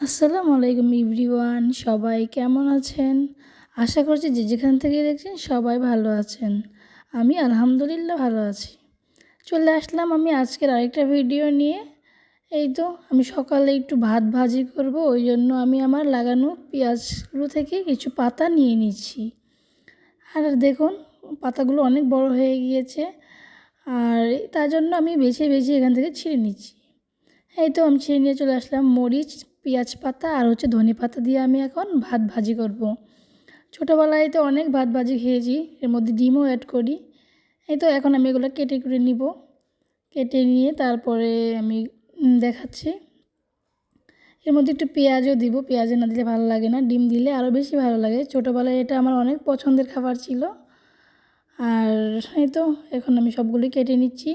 আসসালামু আলাইকুম ইভরিওয়ান সবাই কেমন আছেন? আশা করছি যে যেখান থেকে দেখছেন সবাই ভালো আছেন। আমি আলহামদুলিল্লাহ ভালো আছি। চলে আসলাম আমি আজকের আরেকটা ভিডিও নিয়ে। এই তো, আমি সকালে একটু ভাত ভাজি করব, ওই জন্য আমি আমার লাগানো পেঁয়াজগুলো থেকে কিছু পাতা নিয়ে নিচ্ছি। আর দেখুন, পাতাগুলো অনেক বড় হয়ে গিয়েছে। আর তার জন্য আমি বেছে বেছে এখান থেকে ছিঁড়ে নিচ্ছি। এই তো, আমি ছিঁড়ে নিয়ে চলে আসলাম মরিচ পেঁয়াজ পাতা আর হচ্ছে ধনে পাতা দিয়ে আমি এখন ভাত ভাজি করব। ছোটোবেলায় তো অনেক ভাত ভাজি খেয়েছি, এর মধ্যে ডিমও অ্যাড করি। এই তো এখন আমি এগুলো কেটে করে নিব। কেটে নিয়ে তারপরে আমি দেখাচ্ছি। এর মধ্যে একটু পেঁয়াজও দিব, পেঁয়াজ না দিলে ভালো লাগে না। ডিম দিলে আরও বেশি ভালো লাগে। ছোটোবেলায় এটা আমার অনেক পছন্দের খাবার ছিল। আর এই তো এখন আমি সবগুলোই কেটে নিচ্ছি।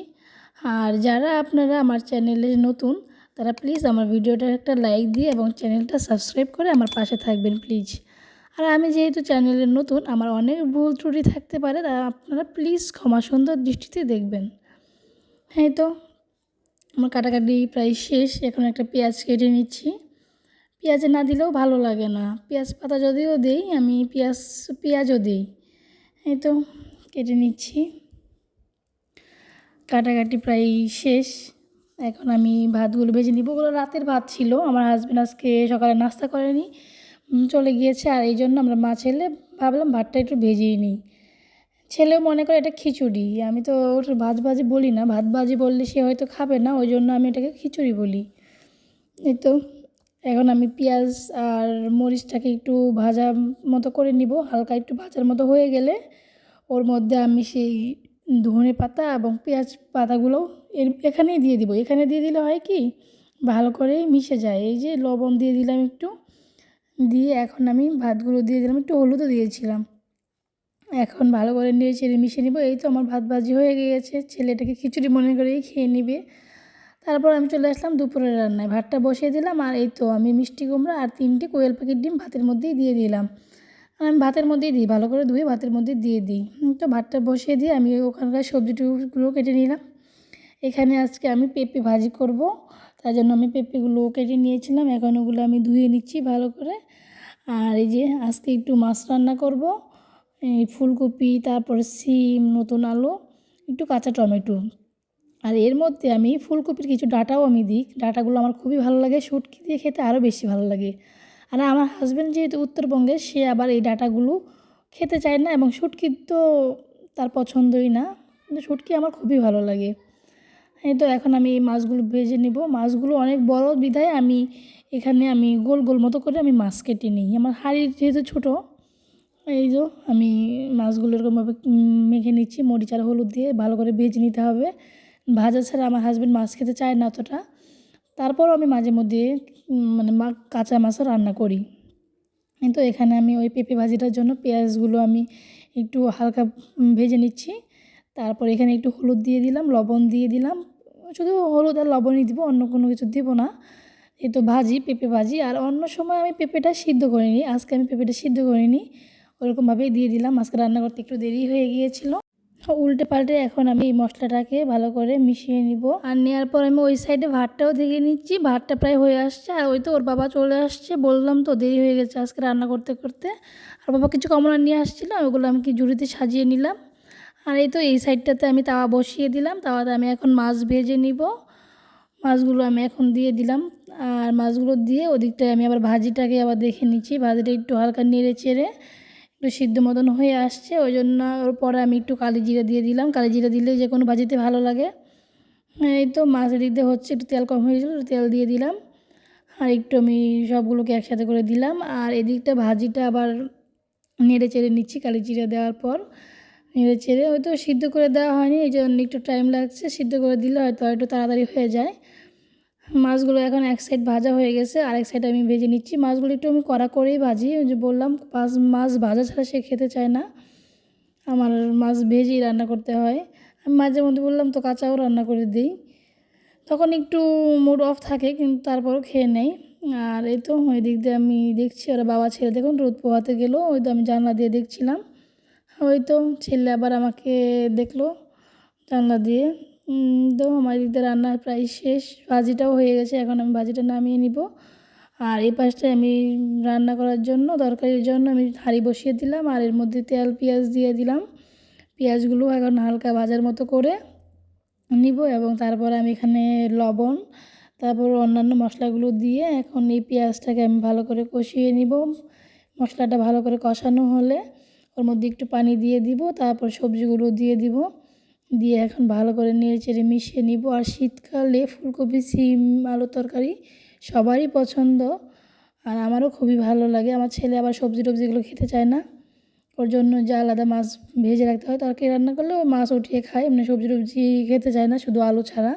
আর যারা আপনারা আমার চ্যানেলে নতুন তারা প্লিজ আমার ভিডিওটা একটা লাইক দিয়ে এবং চ্যানেলটা সাবস্ক্রাইব করে আমার পাশে থাকবেন প্লিজ আর আমি যেহেতু চ্যানেলের নতুন, আমার অনেক ভুল ত্রুটি থাকতে পারে আপনারা প্লিজ ক্ষমা সুন্দর দৃষ্টিতে দেখবেন। হ্যাঁ তো আমার কাটাকাটি প্রায় শেষ, এখন একটা পেঁয়াজ কেটে নিচ্ছি। পেঁয়াজ না দিলেও ভালো লাগে না। পেঁয়াজ পাতা যদিও দেই, আমি পেঁয়াজ, পেঁয়াজও দিই। এই তো কেটে নিচ্ছি। কাটাকাটি প্রায় শেষ। এখন আমি ভাতগুলো ভেজে নিব। ওগুলো রাতের ভাত ছিল, আমার হাজব্যান্ড আজকে সকালে নাস্তা করেনি চলে গিয়েছে। আর এই জন্য আমরা মা ছেলে ভাবলাম ভাতটা একটু ভেজেই নিই। ছেলেও মনে করে এটা খিচুড়ি, আমি তো ওর ভাত ভাজি বলি না, ভাত ভাজি বললে সে হয়তো খাবে না, ওই জন্য আমি এটাকে খিচুড়ি বলি। এই তো, এখন আমি পেঁয়াজ আর মরিচটাকে একটু ভাজা মতো করে নিব, হালকা একটু ভাজার মতো হয়ে গেলে, ওর মধ্যে আমি সেই ধনে পাতা এবং পেঁয়াজ পাতাগুলো এর, এখানেই দিয়ে দিব। এখানে দিয়ে দিলে হয় কি, ভালো করে মিশে যায়। এই যে লবণ দিয়ে দিলাম একটু, দিয়ে এখন আমি ভাতগুলো দিয়ে দিলাম, একটু হলুদও দিয়েছিলাম। এখন ভালো করে নিয়ে ছেড়ে মিশিয়ে নিব। এই তো আমার ভাত ভাজি হয়ে গিয়েছে। ছেলেটাকে খিচুড়ি মনে করেই খেয়ে নিবে। তারপর আমি চলে আসলাম দুপুরের রান্নায়। ভাতটা বসিয়ে দিলাম আর এই তো আমি মিষ্টি কুমড়া আর তিনটে কোয়েল পাখির ডিম ভাতের মধ্যেই দিয়ে দিলাম। আমি ভাতের মধ্যেই দিই, ভালো করে ধুয়ে ভাতের মধ্যে দিয়ে দিই। তো ভাতটা বসিয়ে দিয়ে আমি ওখানকার সবজি টুগুলো কেটে নিলাম। এখানে আজকে আমি পেঁপে ভাজি করব। তার জন্য আমি পেঁপেগুলো কেটে নিয়েছিলাম। এখন ওগুলো আমি ধুয়ে নিচ্ছি ভালো করে। আর এই যে আজকে একটু মাছ রান্না করব। এই ফুলকপি, তারপরে সিম, নতুন আলু, একটু কাঁচা টমেটো। আর এর মধ্যে আমি ফুলকপির কিছু ডাটাও আমি দিই। ডাটাগুলো আমার খুবই ভালো লাগে। শুটকি দিয়ে খেতে আরও বেশি ভালো লাগে। আর আমার হাজব্যান্ড যেহেতু উত্তরবঙ্গের সে আবার এই ডাটাগুলো খেতে চায় না এবং শুটকি তো তার পছন্দই না। কিন্তু শুটকি আমার খুবই ভালো লাগে। এই তো এখন আমি এই মাছগুলো ভেজে নিব। মাছগুলো অনেক বড় বিধায় আমি এখানে আমি গোল গোল মতো করে আমি মাছ কেটে নিই। আমার হাড়ি যেহেতু ছোটো, এই যে আমি মাছগুলো এরকমভাবে মেখে নিচ্ছি, মরিচ আর হলুদ দিয়ে ভালো করে ভেজে নিতে হবে। ভাজা ছাড়া আমার হাজব্যান্ড মাছ খেতে চায় না অতটা। তারপরও আমি মাঝে মধ্যে মানে কাঁচা মাছও রান্না করি। কিন্তু এখানে আমি ওই পেঁপে ভাজিটার জন্য পেঁয়াজগুলো আমি একটু হালকা ভেজে নিচ্ছি। তারপর এখানে একটু হলুদ দিয়ে দিলাম, লবণ দিয়ে দিলাম। শুধু হলুদ আর লবণই দিব, অন্য কোনো কিছু দিব না। এই তো ভাজি, পেঁপে ভাজি। আর অন্য সময় আমি পেঁপেটা সিদ্ধ করিনি, আজকে আমি পেঁপেটা সিদ্ধ করিনি। ওরকমভাবেই দিয়ে দিলাম, আজকে রান্না করতে একটু দেরি হয়ে গিয়েছিল। উল্টে পাল্টে এখন আমি এই মশলাটাকে ভালো করে মিশিয়ে নিব। আর নেওয়ার পর আমি ওই সাইডে ভাতটাও দেখে নিচ্ছি, ভাতটা প্রায় হয়ে আসছে। আর ওই তো ওর বাবা চলে আসছে, বললাম তো দেরি হয়ে গেছে আজকে রান্না করতে করতে। আর বাবা কিছু কমলা নিয়ে আসছিল, ওগুলো আমি কি জুড়িতে সাজিয়ে নিলাম। আর এই তো এই সাইডটাতে আমি তাওয়া বসিয়ে দিলাম। তাওয়াতে আমি এখন মাছ ভেজে নিব। মাছগুলো আমি এখন দিয়ে দিলাম। আর মাছগুলো দিয়ে ওদিকটায় আমি আবার ভাজিটাকে আবার দেখে নিচ্ছি। ভাজিটা একটু হালকা নেড়ে চেড়ে একটু সিদ্ধ মতন হয়ে আসছে। ওই জন্য ওর পরে আমি একটু কালি জিরা দিয়ে দিলাম। কালি জিরা দিলে যে কোনো ভাজিতে ভালো লাগে। এই তো মাছ দিতে হচ্ছে। একটু তেল কম হয়েছিল তেল দিয়ে দিলাম। আর একটু আমি সবগুলোকে একসাথে করে দিলাম। আর এদিকটা ভাজিটা আবার নেড়ে চেড়ে নিচ্ছি কালি জিরা দেওয়ার পর। নেড়ে চেড়ে হয়তো সিদ্ধ করে দেওয়া হয়নি, এই জন্য একটু টাইম লাগছে, সিদ্ধ করে দিলে হয়তো একটু তাড়াতাড়ি হয়ে যায়। মাছগুলো এখন এক সাইড ভাজা হয়ে গেছে, আরেক সাইড আমি ভেজে নিচ্ছি। মাছগুলো একটু আমি কড়া করেই ভাজি যে বললাম, মাছ মাছ ভাজা ছাড়া সে খেতে চায় না। আমার মাছ ভেজেই রান্না করতে হয়। আমি মাঝে মধ্যে বললাম, তো কাঁচাও রান্না করে দিই। তখন একটু মুড অফ থাকে, কিন্তু তারপরও খেয়ে নেই। আর এই তো, ওই দিক দিয়ে আমি দেখছি, ওরা বাবা ছেলে দেখুন, রোদ পোহাতে গেলো, ওই তো আমি জানলা দিয়ে দেখছিলাম। ওই তো ছেলে আবার আমাকে দেখল জানলা দিয়ে। তো আমার দিকতে রান্না প্রায় শেষ, ভাজিটাও হয়ে গেছে, এখন আমি ভাজিটা নামিয়ে নিব। আর এই পাশটায় আমি রান্না করার জন্য, তরকারির জন্য আমি হাঁড়ি বসিয়ে দিলাম, আর এর মধ্যে তেল, পেঁয়াজ দিয়ে দিলাম। পেঁয়াজগুলো এখন হালকা ভাজার মতো করে নিব, এবং তারপর আমি এখানে লবণ, তারপর অন্যান্য মশলাগুলো দিয়ে এখন এই পেঁয়াজটাকে আমি ভালো করে কষিয়ে নিব। মশলাটা ভালো করে কষানো হলে ওর মধ্যে একটু পানি দিয়ে দিব, তারপর সবজিগুলো দিয়ে দিব। দিয়ে এখন ভালো করে নেড়ে চেড়ে মিশিয়ে নিব। আর শীতকালে ফুলকপি, সিম আলু তরকারি সবারই পছন্দ। আর আমারও খুবই ভালো লাগে। আমার ছেলে আবার সবজি টবজিগুলো খেতে চায় না। ওর জন্য যা আলাদা মাছ ভেজে রাখতে হয়, তরকারি রান্না করলে ও মাছ উঠিয়ে খায়। এমনি সবজি টবজি খেতে চায় না, শুধু আলু ছাড়া।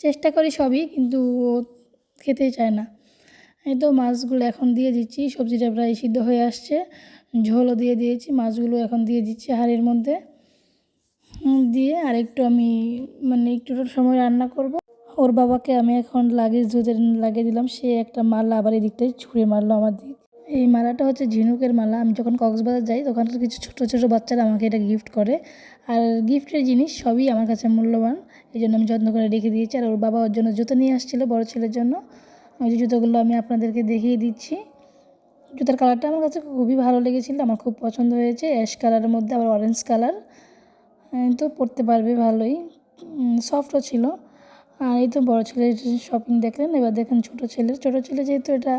চেষ্টা করি সবই, কিন্তু ও খেতেই চায় না। এই তো মাছগুলো এখন দিয়ে দিচ্ছি। সবজিটা প্রায় সিদ্ধ হয়ে আসছে। ঝোলও দিয়ে দিয়েছি, মাছগুলো এখন দিয়ে দিচ্ছি হাঁড়ির মধ্যে। দিয়ে আর একটু আমি মানে একটু সময় রান্না করব। ওর বাবাকে আমি এখন লাগেজ ধুতে লাগিয়ে দিলাম, সে একটা মালা আবার এদিকটাই ছুঁড়ে মারলো আমার দিক। এই মালাটা হচ্ছে ঝিনুকের মালা, আমি যখন কক্সবাজার যাই তখন কিছু ছোটো ছোটো বাচ্চারা আমাকে এটা গিফট করে। আর গিফটের জিনিস সবই আমার কাছে মূল্যবান, এই জন্য আমি যত্ন করে রেখে দিয়েছি। আর ওর বাবা ওর জন্য জুতো নিয়ে আসছিল বড় ছেলের জন্য। ওই যে জুতোগুলো আমি আপনাদেরকে দেখিয়ে দিচ্ছি। জুতার কালারটা আমার কাছে খুবই ভালো লেগেছিলো, আমার খুব পছন্দ হয়েছে। অ্যাশ কালারের মধ্যে আবার অরেঞ্জ কালার তো পরতে পারবে ভালোই। সফটও ছিল। আর এই তো বড়ো ছেলের শপিং দেখলেন, এবার দেখেন ছোটো ছেলের। ছোটো ছেলে যেহেতু এটা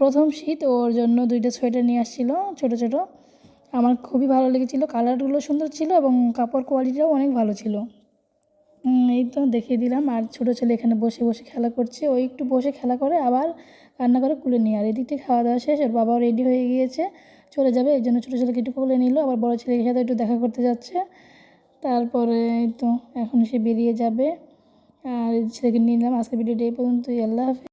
প্রথম শীত, ওর জন্য দুইটা সোয়েটার নিয়ে আসছিল ছোটো ছোটো। আমার খুবই ভালো লেগেছিল, কালারগুলো সুন্দর ছিল এবং কাপড় কোয়ালিটিটাও অনেক ভালো ছিল। এই তো দেখিয়ে দিলাম। আর ছোটো ছেলে এখানে বসে বসে খেলা করছে ওই একটু বসে খেলা করে, আবার রান্না করে কুলে নিয়ে, আর এদিক থেকে খাওয়া দাওয়া শেষ ওর বাবাও রেডি হয়ে গিয়েছে, চলে যাবে, এই জন্য ছোটো ছেলেকে একটু কুলে নিল, আবার বড়ো ছেলের সাথে একটু দেখা করতে যাচ্ছে। তারপরে তো, এখন সে বেরিয়ে যাবে, আর ছেলেকে নিয়ে নিলাম আজকে ভিডিওটা এই পর্যন্তই, আল্লাহ হাফেজ।